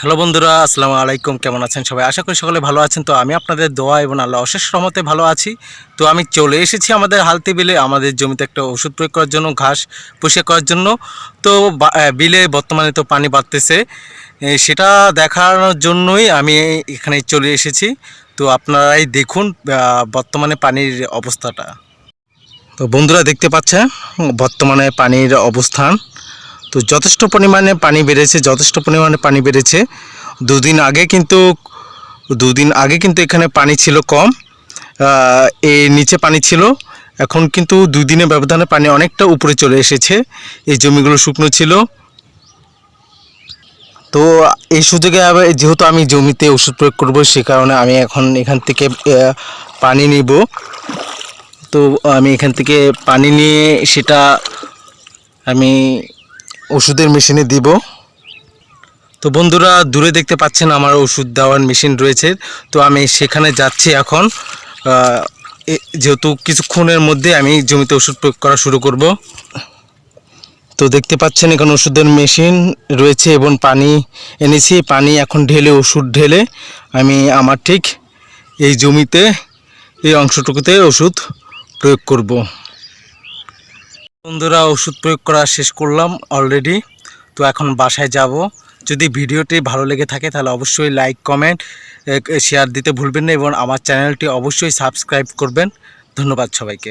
Hello বন্ধুরা, আসসালামু আলাইকুম। কেমন আছেন সবাই? আশা করি সকলে ভালো আছেন। তো আমি আপনাদের দোয়া এবং আল্লাহ অশেষ রহমতে ভালো আছি। তো আমি চলে এসেছি আমাদের হালতি বিলে আমাদের জমিতে একটা ওষুধ প্রয়োগ করার জন্য, ঘাস পুষে করার জন্য। তো বিলে বর্তমানে তো পানি বাড়তেছে। সেটা দেখানোর জন্যই আমি এখানে চলে এসেছি। তো আপনারাই দেখুন বর্তমানে পানির অবস্থাটা। তো বন্ধুরা দেখতে পাচ্ছেন, বর্তমানে পানির অবস্থান। তো যথেষ্ট পরিমাণে পানি বেড়েছে, যথেষ্ট পরিমাণে পানি বেড়েছে। দুদিন আগে কিন্তু, দুদিন আগে কিন্তু এখানে পানি ছিল কম এই নিচে পানি ছিল। এখন কিন্তু দুই দিনের ব্যবধানে পানি অনেকটা উপরে চলে এসেছে। এই জমিগুলো শুকনো ছিল। তো এই সুযোগে যেহেতু আমি জমিতে ওষুধ প্রয়োগ করব, সে কারণে আমি এখন এখান থেকে পানি নিব। তো আমি এখান থেকে পানি নিয়ে সেটা আমি ওষুধের মেশিনে দিব। তো বন্ধুরা, দূরে দেখতে পাচ্ছেন আমার ওষুধ দেওয়ার মেশিন রয়েছে। তো আমি সেখানে যাচ্ছি এখন। যেহেতু কিছুক্ষণের মধ্যে আমি জমিতে ওষুধ প্রয়োগ করা শুরু করব। তো দেখতে পাচ্ছেন এখানে ওষুধের মেশিন রয়েছে এবং পানি এনেছি। পানি এখন ঢেলে, ওষুধ ঢেলে আমি আমার ঠিক এই জমিতে, এই অংশটুকুতে ওষুধ প্রয়োগ করব। বন্ধুরা, ওষুধ প্রয়োগ করা শেষ করলাম অলরেডি তো এখন বাসায় যাব। যদি ভিডিওটি ভালো লেগে থাকে, তাহলে অবশ্যই লাইক কমেন্ট শেয়ার দিতে ভুলবেন না এবং আমার চ্যানেলটি অবশ্যই সাবস্ক্রাইব করবেন। ধন্যবাদ সবাইকে।